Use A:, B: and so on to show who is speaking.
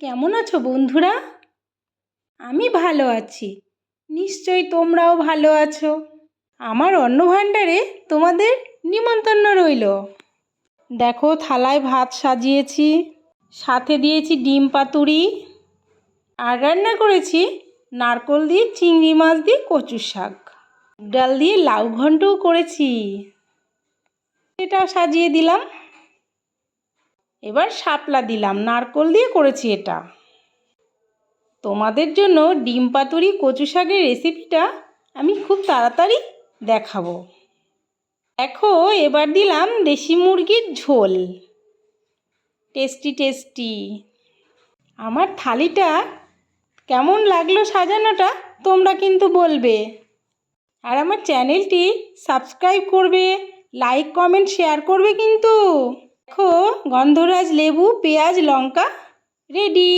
A: কেমন আছো বন্ধুরা? আমি ভালো আছি। নিশ্চয়ই তোমরাও ভালো আছো। আমার অন্নভাণ্ডারে তোমাদের নিমন্ত্রণ রইল। দেখো, থালায় ভাত সাজিয়েছি, সাথে দিয়েছি ডিম পাতুরি, আর রান্না করেছি নারকোল দিয়ে, চিংড়ি মাছ দিয়ে কচু শাক। ডাল দিয়ে লাউ ঘন্টও করেছি। এটাও সাজিয়ে দিলাম। এবার শাপলা দিলাম, নারকোল দিয়ে করেছি এটা। তোমাদের জন্য ডিম পাতুরি কচু শাকের রেসিপিটা আমি খুব তাড়াতাড়ি দেখাবো। দেখো, এবার দিলাম দেশি মুরগির ঝোল। Tasty tasty. আমার থালিটা কেমন লাগল সাজানোটা তোমরা কিন্তু বলবে। আর আমার চ্যানেলটি সাবস্ক্রাইব করবে, লাইক, কমেন্ট, শেয়ার করবে কিন্তু। দেখো গন্ধরাজ লেবু পেঁয়াজ লঙ্কা রেডি